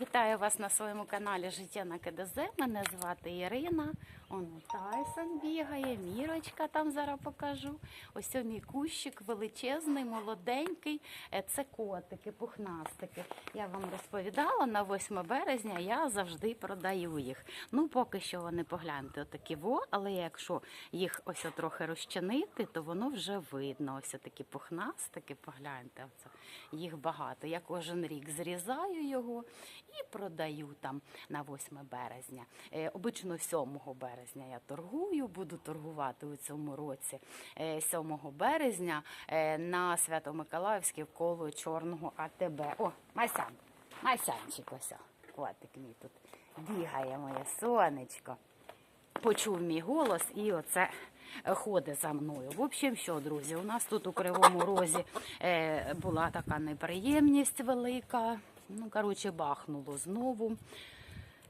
Вітаю вас на своєму каналі Життя на КДЗ. Мене звати Ірина. Он Тайсон бігає, Мірочка там зараз покажу. Ось мій кущик величезний, молоденький. Е, Це котики, пухнастики. Я вам розповідала на 8 березня. Я завжди продаю їх. Ну, поки що вони погляньте, отакі во, але якщо їх ось трохи розчинити, то воно вже видно. Ось такі пухнастики, погляньте. Оце. Їх багато. Я кожен рік зрізаю його і продаю там на 8 березня. Е, обично 7 березня я торгую, буду торгувати у цьому році. Е, 7 березня е, на Свято-Миколаївській коло Чорного АТБ. О, Масян, Масянчик ось, котик мій тут бігає моє сонечко почув мій голос і оце ходить за мною. В общем, що, друзі, у нас тут у Кривому Розі е, була така неприємність велика. Ну, коротше, бахнуло знову.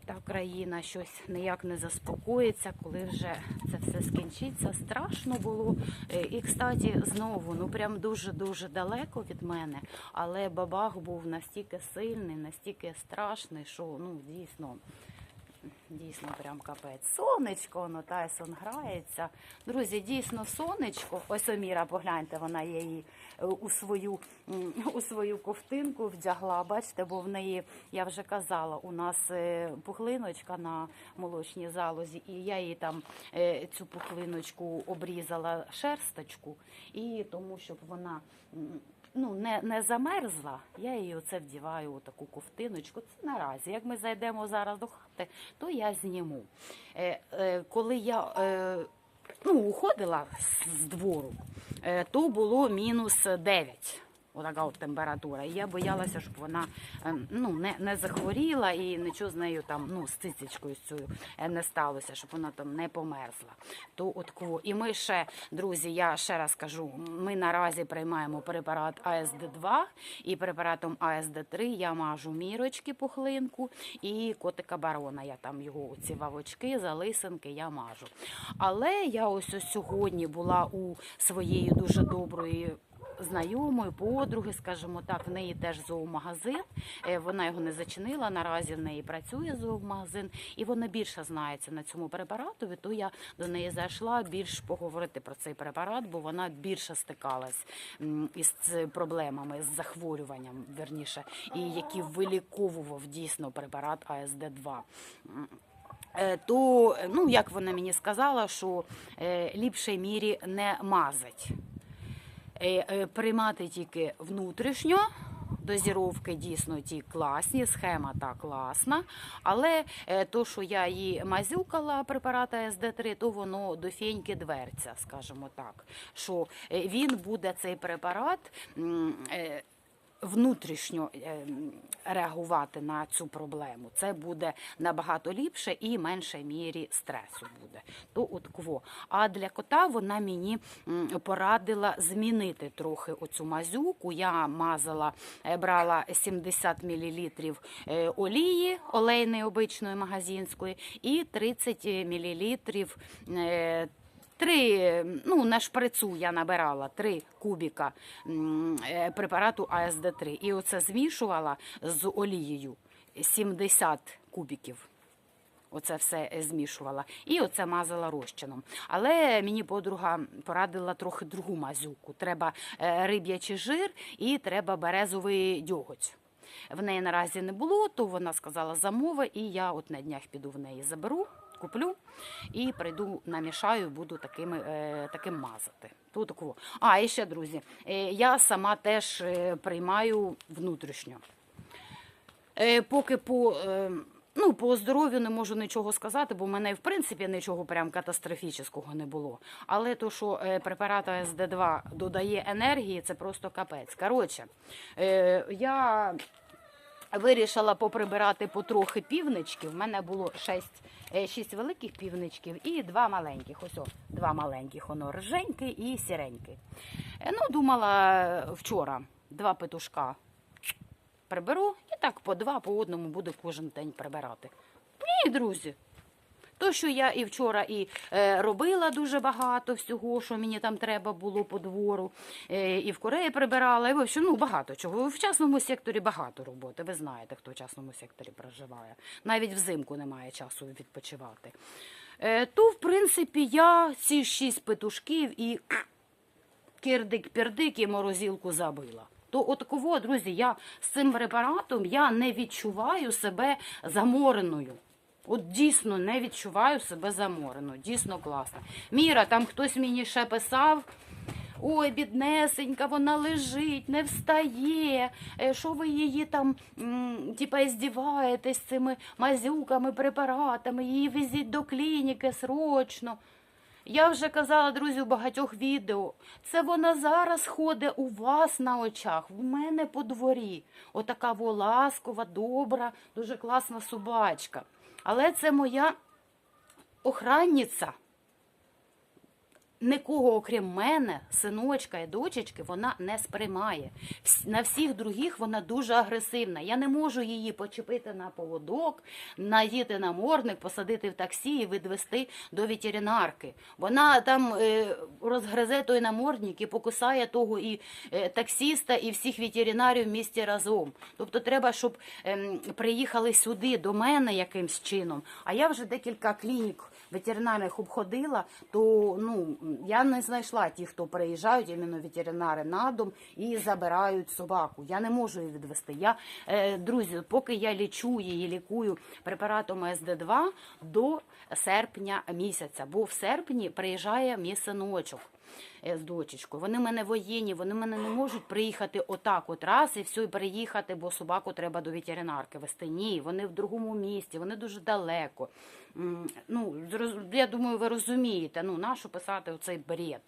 Та країна щось ніяк не заспокоїться, коли вже це все скінчиться. Страшно було. Е, І, кстати, знову, ну прям дуже-дуже далеко від мене, але бабах був настільки сильний, настільки страшний, що ну дійсно. Дійсно, прям капець. Сонечко, воно Тайсон грається. Друзі, дійсно сонечко. Ось Оміра, погляньте, вона її е, у свою, у свою ковтинку вдягла. Бачите, бо в неї, я вже казала, у нас е, пухлиночка на молочній залозі, і я їй там е, цю пухлиночку обрізала шерсточку, і тому, щоб вона. ну, не, не замерзла, я її оце вдіваю у таку ковтиночку. Це наразі. Як ми зайдемо зараз до хати, то я зніму. Е, е, коли я е, ну, уходила з, двору, то було мінус 9. Отака от температура. І я боялася, щоб вона е, ну, не, не захворіла і нічого з нею там, ну, з цицечкою цією е, не сталося, щоб вона там не померзла. То от. І ми ще, друзі, я ще раз кажу, ми наразі приймаємо препарат АСД2 і препаратом АСД3 я мажу мірочки пухлинку і котика барона. Я там його ці вавочки, залисинки я мажу. Але я ось ось сьогодні була у своєї дуже доброї знайомої, подруги, скажімо так, в неї теж зоомагазин. Е, Вона його не зачинила. Наразі в неї працює зоомагазин, і вона більше знається на цьому препаратові. То я до неї зайшла більш поговорити про цей препарат, бо вона більше стикалась із проблемами, з захворюванням, верніше, і які виліковував дійсно препарат АСД-2. Е, То, ну як вона мені сказала, що е, ліпшій мірі не мазать. Е, е, Приймати тільки внутрішньо. Дозіровки дійсно ті класні, схема та класна. Але е, то, що я її мазюкала препарата СД3, то воно до феньки дверця, скажімо так. Що він буде цей препарат. Внутрішньо е, реагувати на цю проблему. Це буде набагато ліпше і менше мірі стресу буде. То от кво. А для кота вона мені порадила змінити трохи оцю мазюку. Я мазала, е, брала 70 мл е, олії олейної обичної магазинської і 30 мл Три, ну, на шприцу я набирала три кубіка е, препарату АСД-3. І оце змішувала з олією 70 кубіків. Оце все е, змішувала. І оце мазала розчином. Але мені подруга порадила трохи другу мазюку. Треба е, риб'ячий жир і треба березовий дьоготь. В неї наразі не було, то вона сказала замови, і я от на днях піду в неї заберу, куплю і прийду намішаю, буду такими, е, таким мазати. То такого. А, і ще, друзі, е, я сама теж е, приймаю внутрішньо. Поки по, ну, по здоров'ю не можу нічого сказати, бо в мене в принципі нічого прям катастрофічного не було. Але то, що препарат СД2 додає енергії, це просто капець. Коротше, я вирішила поприбирати потрохи півнички. В мене було шість, е, шість великих півничків і два маленьких. Ось о, два маленьких, воно рженький і сіренький. Е, Ну, думала е, вчора два петушка приберу і так по два, по одному буду кожен день прибирати. Ні, друзі. То, що я і вчора і е, робила дуже багато всього, що мені там треба було по двору, е, і в Кореї прибирала, і в ну багато чого. В частному секторі багато роботи. Ви знаєте, хто в частному секторі проживає. Навіть взимку немає часу відпочивати. Е, то, в принципі, я ці шість петушків і кирдик-пірдик і морозилку забила. То от кого, друзі, я з цим препаратом я не відчуваю себе замореною. От дійсно не відчуваю себе замореною. Дійсно класно. Міра, там хтось мені ще писав. Ой, біднесенька, вона лежить, не встає. Е, Що ви її там, типа, здіваєтесь цими мазюками, препаратами, її везіть до клініки срочно. Я вже казала, друзі, у багатьох відео. Це вона зараз ходить у вас на очах, в мене по дворі. Отака воласкова, добра, дуже класна собачка. Але це моя охранниця. Нікого, окрім мене, синочка і дочечки, вона не сприймає. На всіх других вона дуже агресивна. Я не можу її почепити на поводок, наїти на морник, посадити в таксі і відвести до ветеринарки. Вона там е, розгризе той намордник і покусає того і е, таксіста, і всіх ветеринарів в місті разом. Тобто треба, щоб ем, приїхали сюди до мене якимсь чином. А я вже декілька клінік ветеринарних обходила, то ну я не знайшла ті, хто приїжджають, іменно ветеринари на дом і забирають собаку. Я не можу її відвести. Я, е, друзі, поки я лічу її, лікую препаратом СД2 до серпня місяця, бо в серпні приїжджає мій синочок з дочечкою. Вони в мене воєнні, вони в мене не можуть приїхати отак, от раз і все, і переїхати, бо собаку треба до ветеринарки вести. Ні, вони в другому місті, вони дуже далеко. Ну, я думаю, ви розумієте, ну, нащо писати оцей бред.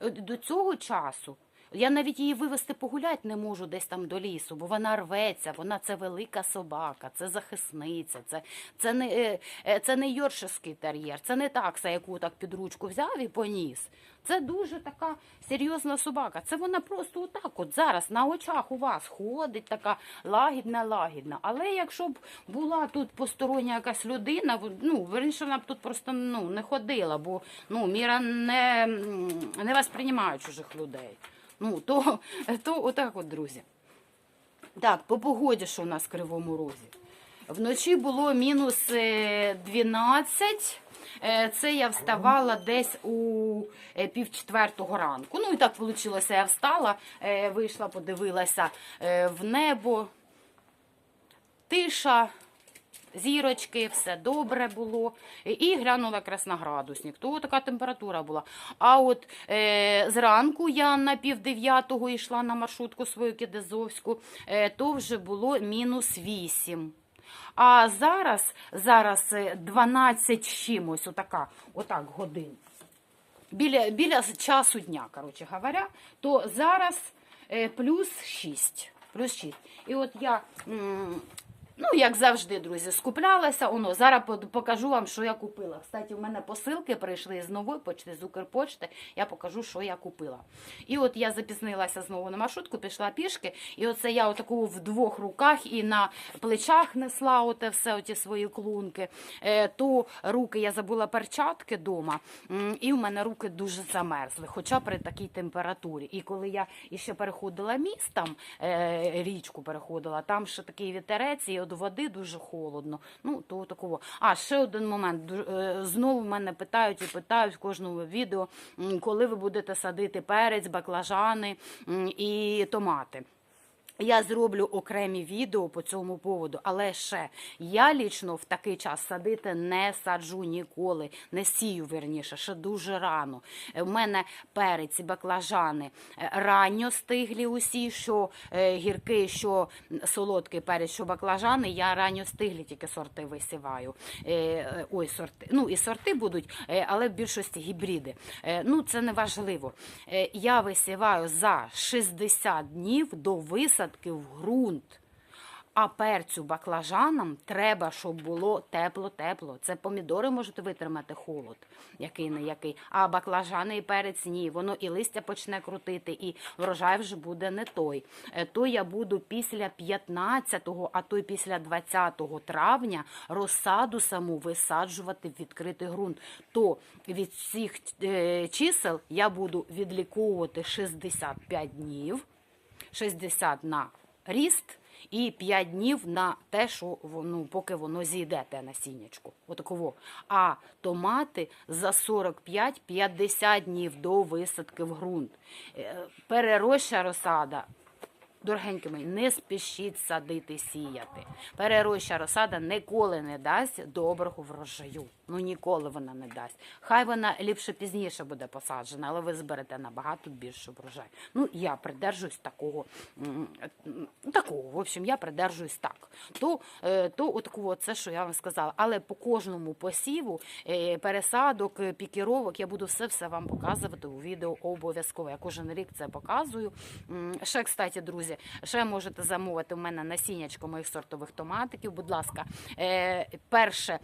До цього часу я навіть її вивезти погуляти не можу десь там до лісу, бо вона рветься, вона це велика собака, це захисниця, це, це не, е, е, це не йоршеский тер'єр, це не такса, яку так під ручку взяв і поніс. Це дуже така серйозна собака. Це вона просто отак, от зараз на очах у вас ходить, така лагідна, лагідна. Але якщо б була тут постороння якась людина, ну верніше вона б тут просто ну не ходила, бо ну міра не, не восприймає чужих людей. Ну то, то отак, от друзі. Так, по погоді, що у нас в Кривому Розі. Вночі було мінус е, 12. Е, Це я вставала десь у е, пів четвертого ранку. Ну і так вийшло, я встала, е, вийшла, подивилася е, в небо. Тиша, зірочки, все добре було. І глянула якраз на градусник. То така температура була. А от е, зранку я на пів дев'ятого йшла на маршрутку свою кидезовську, е, то вже було мінус 8. А зараз, зараз е, 12 чимось, отака, отак годин. Біля, біля часу дня, коротше говоря, то зараз е, плюс 6. Плюс 6. І от я, ну, як завжди, друзі, скуплялася. Оно, зараз покажу вам, що я купила. Кстати, у мене посилки прийшли з нової почти, з Укрпочти. Я покажу, що я купила. І от я запізнилася знову на маршрутку, пішла пішки. І оце я отаку в двох руках і на плечах несла оте все, оті свої клунки. Е, то руки я забула перчатки вдома, і в мене руки дуже замерзли, хоча при такій температурі. І коли я іще переходила містом, е, річку переходила, там ще такий вітерець, і від води дуже холодно. Ну, то такого. А ще один момент. Е, Знову мене питають і питають в кожному відео, коли ви будете садити перець, баклажани і томати. Я зроблю окремі відео по цьому поводу, але ще я лічно в такий час садити не саджу ніколи, не сію верніше, ще дуже рано. Е, В мене перець, баклажани е, ранньо стиглі усі, що е, гіркий, що солодкий перець, що баклажани. Я ранньо стиглі тільки сорти висіваю. Е, е, Ой, сорти. Ну і сорти будуть, е, але в більшості гібриди. Е, Ну це не важливо. Е, Я висіваю за 60 днів до висадки в ґрунт. А перцю баклажанам треба, щоб було тепло-тепло. Це помідори можуть витримати холод, який не який. А баклажани і перець ні. Воно і листя почне крутити, і врожай вже буде не той. Е, То я буду після 15-го, а то й після 20 травня розсаду саму висаджувати в відкритий ґрунт. То від цих е, чисел я буду відліковувати 65 днів. 60 на ріст і 5 днів на те, що воно, поки воно зійде те насіннячко. Отаково. А томати за 45-50 днів до висадки в ґрунт. Е, Перероща розсада. Дорогенькі мої, не спішіть садити, сіяти. Перероща розсада ніколи не дасть доброго врожаю. Ну ніколи вона не дасть. Хай вона ліпше пізніше буде посаджена, але ви зберете набагато більше врожай. Ну я придержуюсь такого, такого. В общем, я придержуюсь так. То, е, то отакого, це що я вам сказала. Але по кожному посіву, е, пересадок, е, пікіровок я буду все все вам показувати у відео обов'язково. Я кожен рік це показую. Ще, кстати, друзі, ще можете замовити в мене насіннячко моїх сортових томатиків. Будь ласка, перше.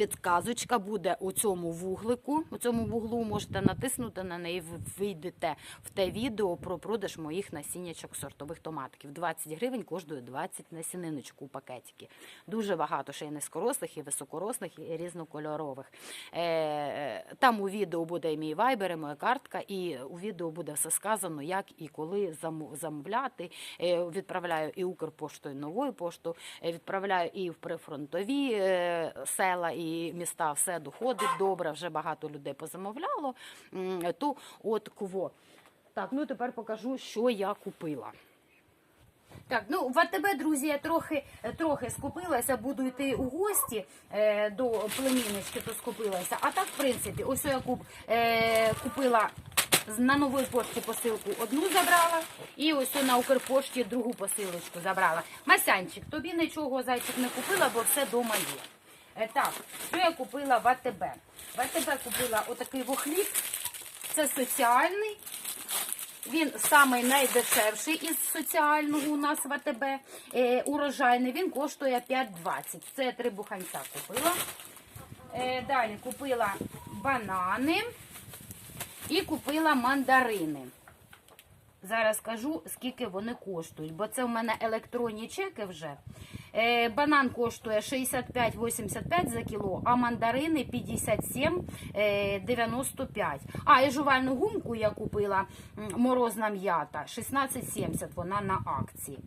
Підказочка буде у цьому вуглику. У цьому вуглу можете натиснути на неї. ви Вийдете в те відео про продаж моїх насіннячок сортових томатиків. 20 гривень коштує 20 насіниночок у пакетики. Дуже багато ще й низькорослих, і високорослих, і різнокольорових. Е, Там у відео буде і мій вайбер, і моя картка, і у відео буде все сказано, як і коли замовляти. Е, Відправляю і Укрпоштою, новою поштою, е, відправляю і в прифронтові села і міста. Все доходить добре. Вже багато людей позамовляло. То от кого. Так, ну тепер покажу, що я купила. Так, ну в АТБ, друзі, я трохи, трохи скупилася, буду йти у гості е, до племіннички, то скупилася. А так, в принципі, ось я куп, е, купила на новій пошті посилку одну забрала, і ось на Укрпошті другу посилочку забрала. Масянчик, тобі нічого зайчик не купила, бо все дома є. Е, так, що я купила в АТБ? В АТБ купила отакий вохліб. Це соціальний. Він самий найдешевший із соціального у нас в АТБ. Е, урожайний. Він коштує 5,20. Це я три буханця купила. Е, далі купила банани і купила мандарини. Зараз скажу, скільки вони коштують, бо це в мене електронні чеки вже. Е, банан коштує 65-85 за кіло, а мандарини 57-95. А, і жувальну гумку я купила морозна м'ята 16,70, вона на акції.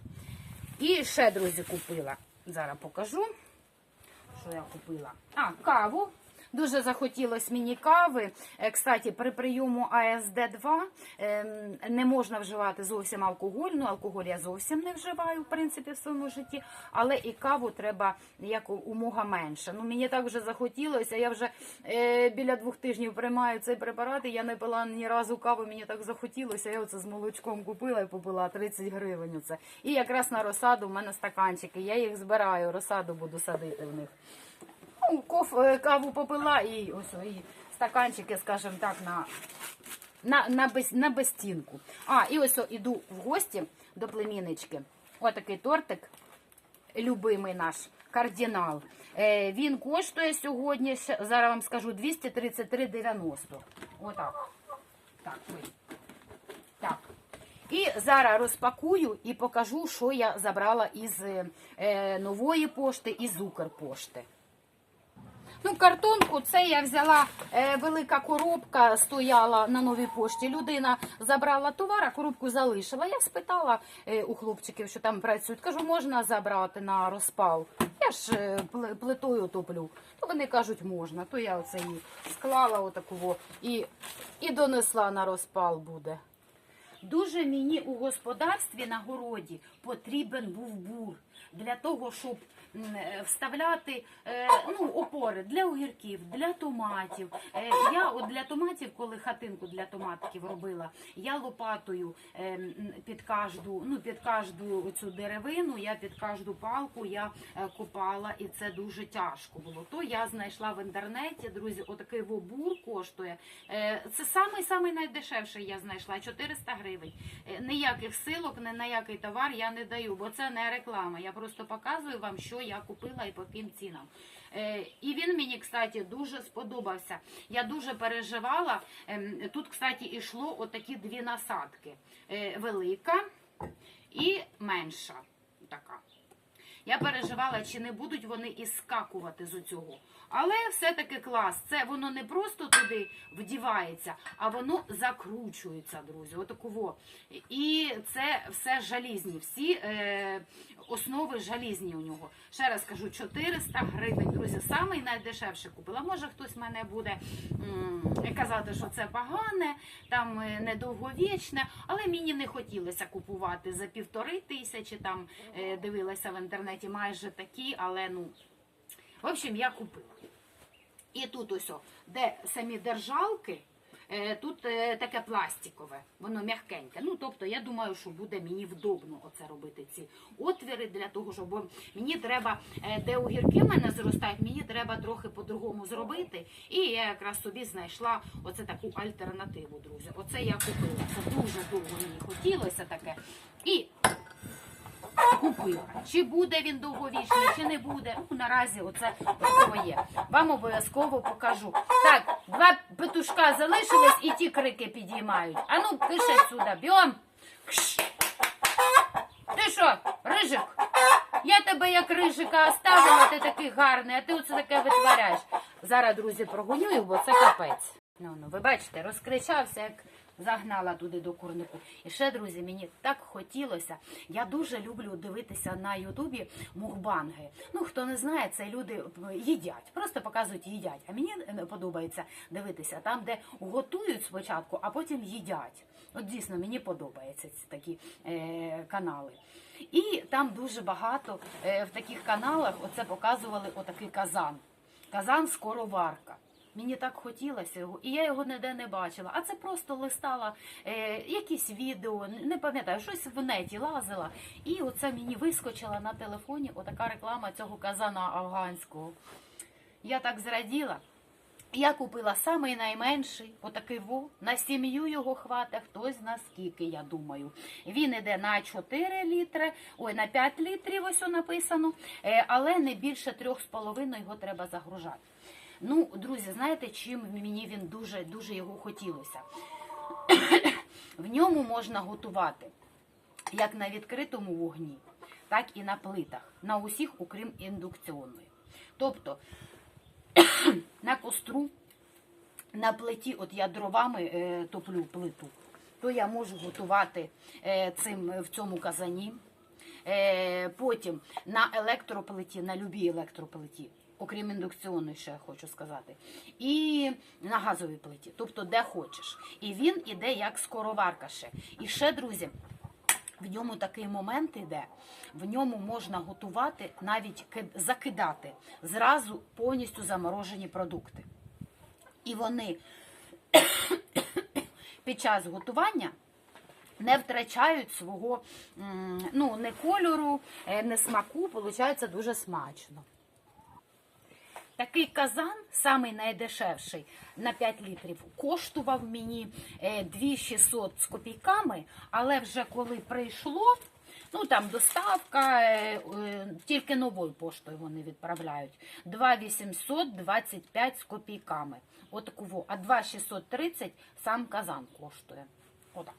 І ще, друзі, купила. Зараз покажу, що я купила. А, каву. Дуже захотілось мені кави. Е, Кстати, при прийому АСД-2 ем, не можна вживати зовсім алкогольну. Алкоголь я зовсім не вживаю, в принципі, в своєму житті. Але і каву треба як умога менше. Ну, мені так вже захотілося. Я вже е, біля двох тижнів приймаю цей препарат, і я не пила ні разу каву, мені так захотілося. Я оце з молочком купила і попила 30 гривень. Оце. І якраз на розсаду в мене стаканчики. Я їх збираю, розсаду буду садити в них. Ну, е, каву попила і ось і стаканчики, скажімо так, на, на, на, без, на безстінку. А, і ось іду в гості до племіннички. Ось такий тортик, любимий наш кардинал. Е, він коштує сьогодні, зараз вам скажу, 233,90. Отак. Так. Так. І зараз розпакую і покажу, що я забрала із е, нової пошти і з Укрпошти. Ну, картонку це я взяла е, велика коробка, стояла на новій пошті. Людина забрала товар, а коробку залишила. Я спитала е, у хлопчиків, що там працюють. Кажу, можна забрати на розпал. Я ж е, плитою топлю. То вони кажуть, можна. То я оце її склала отаку і, і донесла на розпал буде. Дуже мені у господарстві на городі потрібен був бур для того, щоб е, вставляти е, ну, опори для огірків, для томатів. Е, Я от для томатів, коли хатинку для томатиків робила, я лопатою під кожну, ну, під кожну цю деревину, я під кожну палку я копала, і це дуже тяжко було. То я знайшла в інтернеті, друзі, отакий вобур коштує. Це самий самий найдешевший я знайшла 400 гривень. Ніяких силок, ні на який товар я не даю, бо це не реклама. Я просто показую вам, що я купила і по яким цінам. Е, і він мені, кстати, дуже сподобався. Я дуже переживала. Ем, тут, кстати, ішло отакі дві насадки: Е, велика і менша. Така. Я переживала, чи не будуть вони іскакувати з цього. Але все-таки клас. Це воно не просто туди вдівається, а воно закручується, друзі. Отаково. І це все жалізні. Всі е, основи жалізні у нього. Ще раз кажу, 400 гривень. Друзі, самий найдешевше купила. Може хтось мене буде казати, що це погане, там е, недовговічне, але мені не хотілося купувати за півтори тисячі. Там е, дивилася в інтернеті майже такі, але ну. В общем, я купила. І тут ось, де самі держалки, е, тут е, таке пластикове, воно м'якеньке. Ну, тобто, я думаю, що буде мені вдобно оце робити ці отвіри для того, щоб мені треба, е, де огірки в мене зростають, мені треба трохи по-другому зробити. І я якраз собі знайшла оце таку альтернативу, друзі. Оце я купила. Це дуже довго мені хотілося таке. І купила. Чи буде він довговічний, чи не буде. Ну, наразі оце своє. Вам обов'язково покажу. Так, два петушка залишились і ті крики підіймають. А ну, кишать сюди, бьом. Ти що, рижик? Я тебе як рижика оставила, ти такий гарний, а ти оце таке витворяєш. Зараз, друзі, прогонюю, бо це капець. Ну, ну, ви бачите, розкричався, як загнала туди до курнику. І ще, друзі, мені так хотілося. Я дуже люблю дивитися на Ютубі мукбанги. Ну, хто не знає, це люди їдять, просто показують їдять. А мені подобається дивитися там, де готують спочатку, а потім їдять. От дійсно мені подобаються ці такі е, канали. І там дуже багато е, в таких каналах оце показували отакий казан. Казан скороварка. Мені так хотілося його, і я його ніде не бачила. А це просто листала е, якісь відео, не пам'ятаю, щось в неті лазила. І оце мені вискочила на телефоні отака реклама цього казана афганського. Я так зраділа. Я купила самий найменший, отакий во. На сім'ю його хватить, хтось на скільки, я думаю. Він іде на 4 літри, ой, на 5 літрів, ось написано, е, але не більше 3,5 його треба загружати. Ну, друзі, знаєте, чим мені він дуже дуже його хотілося? В ньому можна готувати як на відкритому вогні, так і на плитах, на усіх, окрім індукційної. Тобто на костру, на плиті, от я дровами е, топлю плиту, то я можу готувати е, цим е, в цьому казані. Потім на електроплиті, на любій електроплиті, окрім індукційної, ще хочу сказати, і на газовій плиті, тобто де хочеш. І він іде як скороварка ще. І ще, друзі, в ньому такий момент іде, в ньому можна готувати, навіть закидати зразу повністю заморожені продукти. І вони під час готування не втрачають свого ну, не кольору, е, не смаку, виходить дуже смачно. Такий казан, самий найдешевший на 5 літрів, коштував мені е, 2600 з копійками, але вже коли прийшло, ну там доставка, е, е, тільки новою поштою вони відправляють. 2825 з копійками. Отаку, а 2630 сам казан коштує. Отак.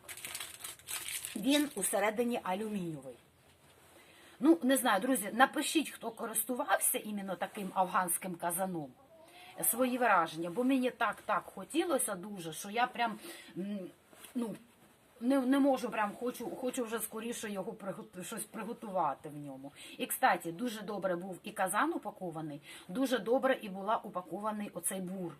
Він усередині алюмінієвий. Ну, не знаю, друзі, напишіть, хто користувався іменно таким афганським казаном. Свої враження, бо мені так так хотілося дуже, що я прям ну, не, не можу прям хочу, хочу вже скоріше його приготу- щось приготувати в ньому. І кстати, дуже добре був і казан упакований, дуже добре і була упакований оцей бур.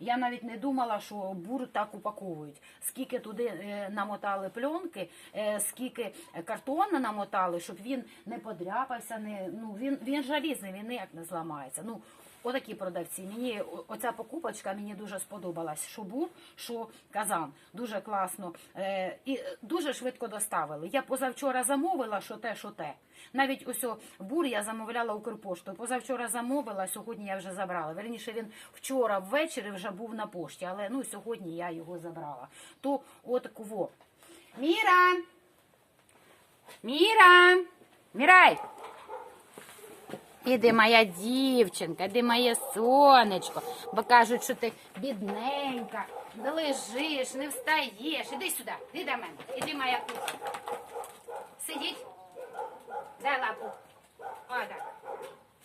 Я навіть не думала, що бур так упаковують. Скільки туди е, намотали пленки, е, скільки картону намотали, щоб він не подряпався, не, ну, він, він жалізний, він ніяк не зламається. Ну, Отакі продавці. Мені оця покупочка мені дуже сподобалась. Що що казан. Дуже класно. Е, і дуже швидко доставили. Я позавчора замовила, що те, що те. Навіть ось бур я замовляла Укрпоштою. Позавчора замовила, сьогодні я вже забрала. Верніше він вчора ввечері вже був на пошті, але ну сьогодні я його забрала. То от кого. Міра! Міра! Мірай! Іди, моя дівчинка, іди моє сонечко, бо кажуть, що ти бідненька, не лежиш, не встаєш. Іди сюди, іди до мене, іди моя куха. Сидіть. Дай лапу. О, так.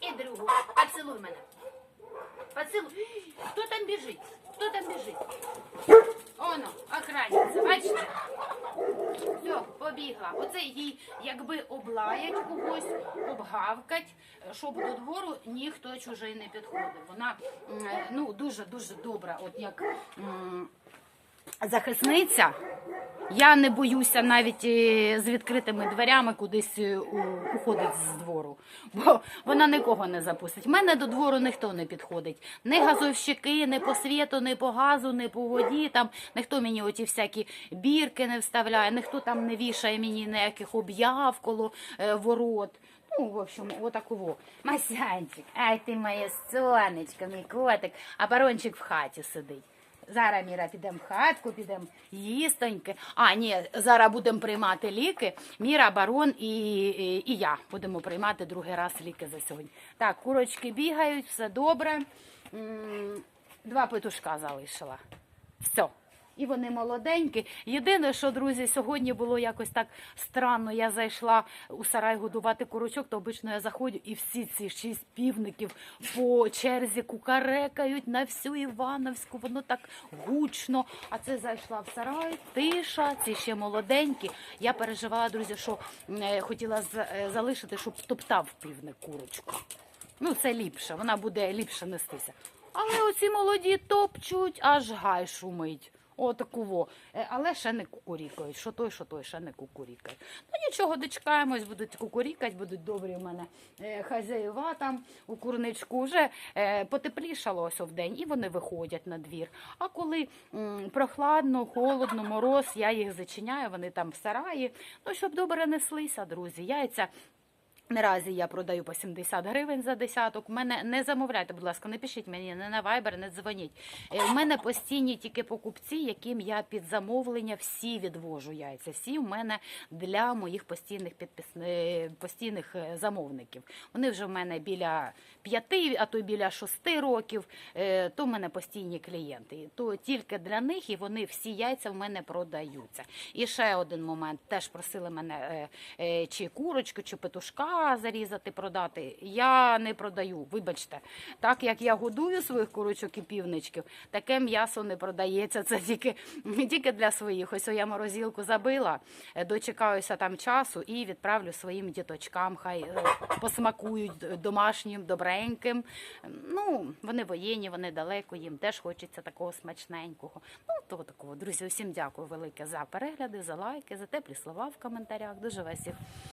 І другу. Поцілуй мене. Поцілуй. Хто там біжить? Хто там біжить? Оно, охранниця, бачите? Все, побігла. Оце їй, якби облаять когось, обгавкать, щоб до двору ніхто чужий не підходив. Вона ну, дуже-дуже добра, от як захисниця. Я не боюся навіть е, з відкритими дверями кудись е, уходить з двору, бо вона нікого не запустить. Мене до двору ніхто не підходить. Ні газовщики, ні по світу, ні по газу, ні по воді. Там ніхто мені оті всякі бірки не вставляє, ніхто там не вішає мені ніяких об'яв коло е, ворот. Ну, в общем, отаково. Масянчик, ай ти моє сонечко, мій котик, а барончик в хаті сидить. Зараз, Міра, підемо в хатку, підемо їстоньки. А, ні, зараз будемо приймати ліки. Міра, барон і, і, і я будемо приймати другий раз ліки за сьогодні. Так, курочки бігають, все добре. Два петушка залишила. Все. І вони молоденькі. Єдине, що, друзі, сьогодні було якось так странно. Я зайшла у сарай годувати курочок, то обично я заходжу, і всі ці шість півників по черзі кукарекають на всю Івановську. Воно так гучно. А це зайшла в сарай, тиша, ці ще молоденькі. Я переживала, друзі, що е, хотіла е, залишити, щоб топтав півник курочку. Ну, це ліпше, вона буде ліпше нестися. Але оці молоді топчуть, аж гай шумить. Отакого. Е, Але ще не кукурікають. Що той, що той, ще не кукурікають. Ну нічого, дочекаємось, будуть кукурікати, будуть добрі в мене е, хазяїва там у курничку. Вже е, потеплішало ось в день, і вони виходять на двір. А коли прохладно, холодно, мороз, я їх зачиняю, вони там в сараї. Ну, щоб добре неслися, друзі. Яйця Наразі я продаю по 70 гривень за десяток. Мене не замовляйте, будь ласка, не пишіть мені не на Viber, не дзвоніть. Е, У мене постійні тільки покупці, яким я під замовлення всі відвожу яйця. Всі в мене для моїх постійних підпис... е, постійних е, замовників. Вони вже в мене біля п'яти, а то й біля шести років. Е, То в мене постійні клієнти. То тільки для них і вони всі яйця в мене продаються. І ще один момент. Теж просили мене е, е, чи курочку, чи петушка зарізати, продати. Я не продаю, вибачте. Так як я годую своїх курочок і півничків, таке м'ясо не продається. Це тільки, тільки для своїх. Ось я морозилку забила, е, дочекаюся там часу і відправлю своїм діточкам. Хай е, посмакують домашнім, добреньким. Ну, вони воєнні, вони далеко, їм теж хочеться такого смачненького. Ну, того такого. Друзі, усім дякую велике за перегляди, за лайки, за теплі слова в коментарях. Дуже вас всіх